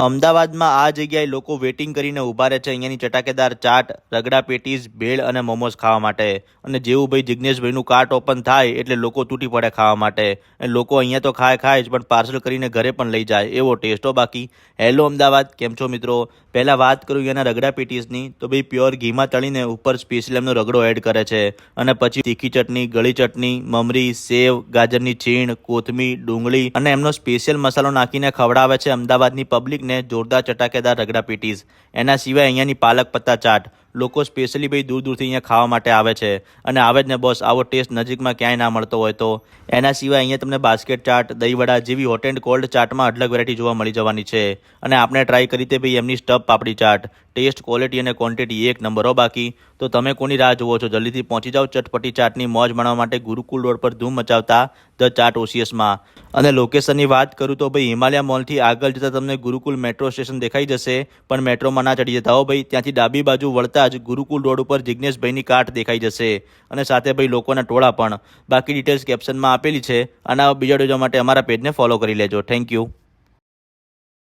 અમદાવાદમાં આ જગ્યાએ લોકો વેટિંગ કરીને ઊભા રહે છે. અહીંયાની ચટાકેદાર ચાટ, રગડા પેટીસ, ભેળ અને મોમોઝ ખાવા માટે. અને જેવું ભાઈ જિજ્ઞેશભાઈનું કાર્ટ ઓપન થાય એટલે લોકો તૂટી પડે ખાવા માટે. અને લોકો અહીંયા તો ખાય ખાય જ, પણ પાર્સલ કરીને ઘરે પણ લઈ જાય. એવો ટેસ્ટો બાકી. હેલો અમદાવાદ, કેમ છો મિત્રો? પહેલાં વાત કરું એના રગડા પેટીસની. તો ભાઈ પ્યોર ઘીમાં તળીને ઉપર સ્પેશિયલ એમનો રગડો એડ કરે છે. અને પછી તીખી ચટણી, ગળી ચટણી, મમરી, સેવ, ગાજરની છીણ, કોથમીર, ડુંગળી અને એમનો સ્પેશિયલ મસાલો નાખીને ખવડાવે છે અમદાવાદની પબ્લિકને જોરદાર ચટાકેદાર રગડા પેટીસ. એના સિવાય અહીંયાની પાલક પત્તા ચાટ. લોકો સ્પેશિયલી ભાઈ દૂર દૂરથી અહીંયા ખાવા માટે આવે છે. અને આવે જ ને બસ આવો ટેસ્ટ નજીકમાં ક્યાંય ના મળતો હોય તો. એના સિવાય અહીંયા તમને બાસ્કેટ ચાટ, દહીંવડા જેવી હોટ એન્ડ કોલ્ડ ચાટમાં અઢળક વેરાયટી જોવા મળી જવાની છે. અને આપણે ટ્રાય કરી તે ભાઈ એમની stuff papdi chaat. Taste quality અને ક્વોન્ટિટી એક નંબરો બાકી. તો તમે કોની રાહ જુઓ છો? જલ્દીથી પહોંચી જાઓ ચટપટી ચાટની મોજ માણવા માટે ગુરુકુલ રોડ પર ધૂમ મચાવતા ધ ચાટ ઓસીએસમાં અને લોકેશનની વાત કરું તો ભાઈ હિમાલય મોલથી આગળ જતાં તમને ગુરુકુલ મેટ્રો સ્ટેશન દેખાઈ જશે, પણ મેટ્રોમાં ના ચડી જતા હો ભાઈ. ત્યાંથી ડાબી બાજુ વળતા જ ગુરુકુલ રોડ ઉપર જિજ્ઞેશભાઈની કાટ દેખાઈ જશે. અને સાથે ભાઈ લોકોના ટોળા પણ. બાકી ડિટેલ્સ કેપ્શનમાં આપેલી છે. અને આ બીજા જોવા માટે અમારા પેજને ફોલો કરી લેજો. Thank you